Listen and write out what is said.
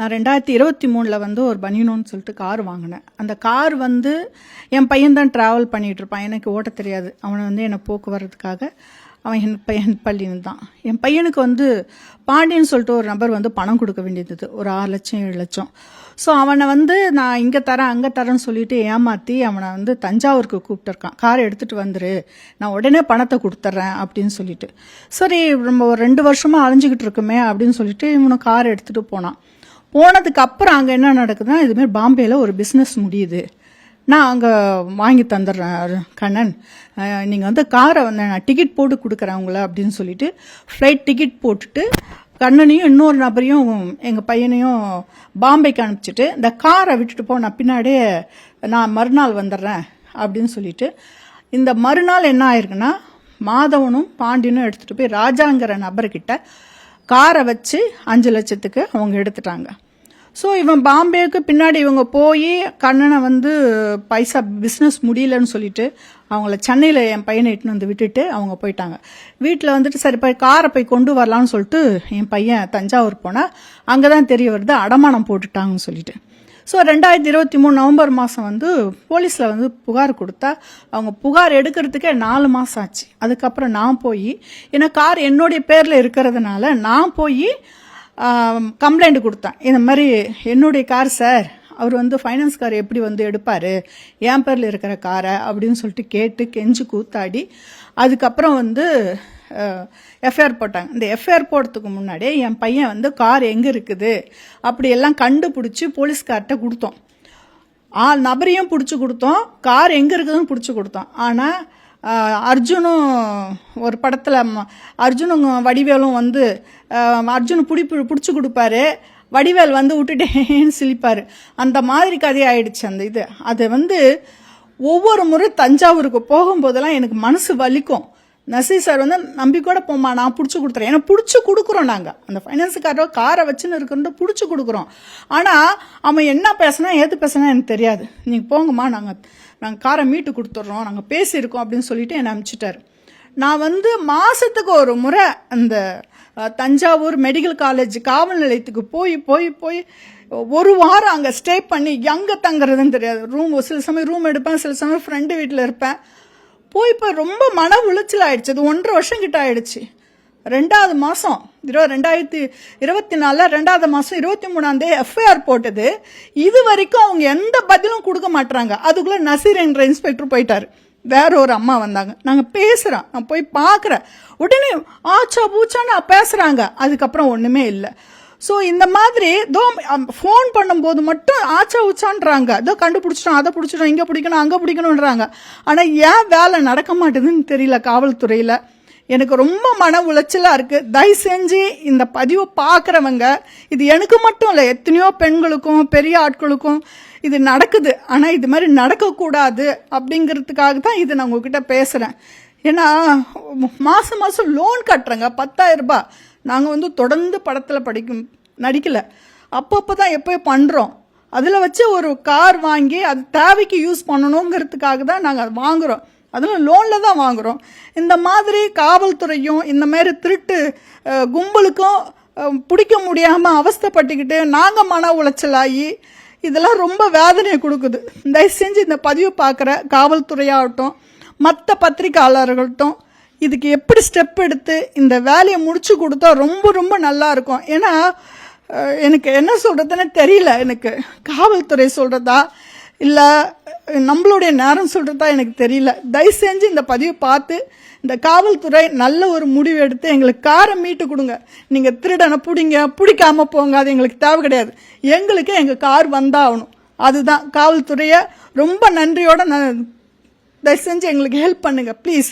நான் ரெண்டாயிரத்தி இருபத்தி மூணில் வந்து ஒரு பனியனோன்னு சொல்லிட்டு கார் வாங்கினேன். அந்த கார் வந்து என் பையன் தான் ட்ராவல் பண்ணிகிட்ருப்பான் எனக்கு ஓட்ட தெரியாது. அவனை வந்து என்னை போக்குவரத்துக்காக அவன் என் பையன் பள்ளின்னு தான். என் பையனுக்கு வந்து பாண்டியன்னு சொல்லிட்டு ஒரு நபர் வந்து பணம் கொடுக்க வேண்டியது ஒரு ஆறு லட்சம் ஏழு லட்சம். ஸோ அவனை வந்து நான் இங்கே தரேன் அங்கே தரேன்னு சொல்லிட்டு ஏமாற்றி அவனை வந்து தஞ்சாவூருக்கு கூப்பிட்டுருக்கான் கார் எடுத்துகிட்டு வந்துரு. நான் உடனே பணத்தை கொடுத்துட்றேன் அப்படின்னு சொல்லிட்டு. சரி நம்ம ஒரு ரெண்டு வருஷமாக அலைஞ்சிக்கிட்டு இருக்குமே அப்படின்னு சொல்லிட்டு இவனை கார் எடுத்துகிட்டு போனான். போனதுக்கு அப்புறம் அங்கே என்ன நடக்குதுன்னா இதுமாரி பாம்பேயில் ஒரு பிஸ்னஸ் முடியுது. நான் அங்கே வாங்கி தந்துடுறேன் கண்ணன். நீங்கள் வந்து காரை வந்து நான் டிக்கெட் போட்டு கொடுக்குறேன் உங்களை அப்படின்னு சொல்லிட்டு ஃப்ளைட் டிக்கெட் போட்டுட்டு கண்ணனையும் இன்னொரு நபரையும் எங்கள் பையனையும் பாம்பேக்கு அனுப்பிச்சிட்டு இந்த காரை விட்டுட்டு போ நான் பின்னாடியே நான் மறுநாள் வந்துடுறேன் அப்படின்னு சொல்லிட்டு இந்த மறுநாள் என்ன ஆயிருக்குன்னா மாதவனும் பாண்டியனும் எடுத்துகிட்டு போய் ராஜாங்கிற நபர்கிட்ட காரை வச்சு அஞ்சு லட்சத்துக்கு அவங்க எடுத்துட்டாங்க. ஸோ இவன் பாம்பேக்கு பின்னாடி இவங்க போய் கண்ணனை வந்து பைசா பிஸ்னஸ் முடியலன்னு சொல்லிட்டு அவங்கள சென்னையில் என் பையனை இட்டுன்னு வந்து விட்டுட்டு அவங்க போயிட்டாங்க. வீட்டில் வந்துட்டு சரி போய் காரை போய் கொண்டு வரலான்னு சொல்லிட்டு என் பையன் தஞ்சாவூர் போனால் அங்கே தான் தெரிய வருது அடமானம் போட்டுட்டாங்கன்னு சொல்லிட்டு. ஸோ ரெண்டாயிரத்தி இருபத்தி மூணு நவம்பர் மாதம் வந்து போலீஸில் வந்து புகார் கொடுத்தா அவங்க புகார் எடுக்கிறதுக்கே நாலு மாதம் ஆச்சு. அதுக்கப்புறம் நான் போய் ஏன்னா கார் என்னுடைய பேரில் இருக்கிறதுனால நான் போய் கம்ப்ளைண்ட் கொடுத்தேன். இந்த மாதிரி என்னுடைய கார் சார் அவர் வந்து ஃபைனான்ஸ் கார் எப்படி வந்து எடுப்பார்? என் பேரில் இருக்கிற காரை அப்படின்னு சொல்லிட்டு கேட்டு கெஞ்சு கூத்தாடி. அதுக்கப்புறம் வந்து எஃப்ஐஆர் போட்டாங்க. இந்த எஃப்ஐஆர் போடுறதுக்கு முன்னாடியே என் பையன் வந்து கார் எங்கே இருக்குது? அப்படியெல்லாம் கண்டுபிடிச்சி போலீஸ்கார்ட்ட கொடுத்தோம். ஆ நபரையும் பிடிச்சி கொடுத்தோம். கார் எங்கே இருக்குதுன்னு பிடிச்சி கொடுத்தோம். ஆனால் அர்ஜுனும் ஒரு படத்தில் அர்ஜுனும் வடிவேலும் வந்து அர்ஜுன் பிடிப்பு பிடிச்சி கொடுப்பாரு. வடிவேல் வந்து விட்டுட்டேன்னு சிரிப்பார் அந்த மாதிரி கதையாயிடுச்சு அந்த இது. அது வந்து ஒவ்வொரு முறை தஞ்சாவூருக்கு போகும்போதெல்லாம் எனக்கு மனசு வலிக்கும். நசீர் சார் வந்து நம்பி கூட போமா நான் பிடிச்சி கொடுத்துறேன். ஏன்னா பிடிச்சி கொடுக்குறோம் நாங்கள் அந்த ஃபைனான்ஸுக்காரோ காரை வச்சுன்னு இருக்கிறத பிடிச்சி கொடுக்குறோம். ஆனால் அவன் என்ன பேசுனா ஏது பேசுனா எனக்கு தெரியாது. நீங்கள் போங்கம்மா நாங்கள் நாங்கள் காரை மீட்டு கொடுத்துட்றோம் நாங்கள் பேசியிருக்கோம் அப்படின்னு சொல்லிட்டு என்னை அனுப்பிச்சிட்டாரு நான் வந்து மாதத்துக்கு ஒரு முறை அந்த தஞ்சாவூர் மெடிக்கல் காலேஜ் காவல் நிலையத்துக்கு போய் போய் போய் ஒரு வாரம் அங்கே ஸ்டே பண்ணி எங்கே தங்குறதுன்னு தெரியாது. ரூம் சில சமயம் ரூம் எடுப்பேன் சில சமயம் ஃப்ரெண்டு வீட்டில் இருப்பேன். போய் இப்போ ரொம்ப மன உளைச்சல் ஆயிடுச்சு. அது ஒன்றரை வருஷம் கிட்ட ஆயிடுச்சு. ரெண்டாவது மாதம் இரு ரெண்டாயிரத்தி இருபத்தி நாலில் ரெண்டாவது மாதம் இருபத்தி மூணாந்தேதி எஃப்ஐஆர் போட்டது. இது வரைக்கும் அவங்க எந்த பதிலும் கொடுக்க மாட்டுறாங்க அதுக்குள்ளே நசீர் என்ற இன்ஸ்பெக்டர் போயிட்டார். வேற ஒரு அம்மா வந்தாங்க. நாங்கள் பேசுகிறோம் நான் போய் பார்க்குறேன் உடனே ஆச்சா பூச்சான்னு பேசுகிறாங்க அதுக்கப்புறம் ஒன்றுமே இல்லை. ஸோ இந்த மாதிரி தோ ஃபோன் பண்ணும்போது மட்டும் ஆச்சா உச்சான்றாங்க. இதோ கண்டுபிடிச்சிட்டோம் அதை பிடிச்சிட்டோம் இங்கே பிடிக்கணும் அங்கே பிடிக்கணுன்றாங்க ஆனால் ஏன் வேலை நடக்க மாட்டேதுன்னு தெரியல காவல்துறையில். எனக்கு ரொம்ப மன உளைச்சலாக இருக்குது தயவு செஞ்சு இந்த பதிவை பார்க்குறவங்க இது எனக்கு மட்டும் இல்லை எத்தனையோ பெண்களுக்கும் பெரிய ஆட்களுக்கும் இது நடக்குது. ஆனால் இது மாதிரி நடக்கக்கூடாது அப்படிங்கிறதுக்காக தான் இது நான் உங்ககிட்ட பேசுகிறேன் ஏன்னா மாதம் மாதம் லோன் கட்டுறேங்க பத்தாயிரம் ரூபாய். நாங்கள் வந்து தொடர்ந்து படத்தில் படிக்கும் நடிக்கலை. அப்பப்போ தான் எப்போ பண்ணுறோம் அதில் வச்சு ஒரு கார் வாங்கி அது தேவைக்கு யூஸ் பண்ணணுங்கிறதுக்காக தான் நாங்கள் அதை வாங்குகிறோம் அதில் லோனில் தான் வாங்குகிறோம் இந்த மாதிரி காவல்துறையும் இந்த மாதிரி திருட்டு கும்பலுக்கும் பிடிக்க முடியாமல் அவஸ்தப்பட்டுக்கிட்டு நாங்கள் மன உளைச்சலாகி இதெல்லாம் ரொம்ப வேதனையை கொடுக்குது. தயவு செஞ்சு இந்த பதிவு பார்க்குற காவல்துறையாகட்டும் மற்ற பத்திரிகையாளர்கள்ட்டும் இதுக்கு எப்படி ஸ்டெப் எடுத்து இந்த வேலையை முடிச்சு கொடுத்தா ரொம்ப ரொம்ப நல்லா இருக்கும்? ஏன்னா எனக்கு என்ன சொல்கிறதுன்னு தெரியல எனக்கு. காவல்துறை சொல்கிறதா இல்லை நம்மளுடைய நேரம் சொல்கிறதா எனக்கு தெரியல. தயவு செஞ்சு இந்த பதிவை பார்த்து இந்த காவல்துறை நல்ல ஒரு முடிவு எடுத்து எங்களுக்கு காரை மீட்டு கொடுங்க. நீங்கள் திருடனை பிடிங்க பிடிக்காம போங்க அது எங்களுக்கு தேவை கிடையாது. எங்களுக்கு எங்கள் கார் வந்தாகணும். அதுதான் காவல்துறையை ரொம்ப நன்றியோட நான் தயவு செஞ்சு எங்களுக்கு ஹெல்ப் பண்ணுங்கள் ப்ளீஸ்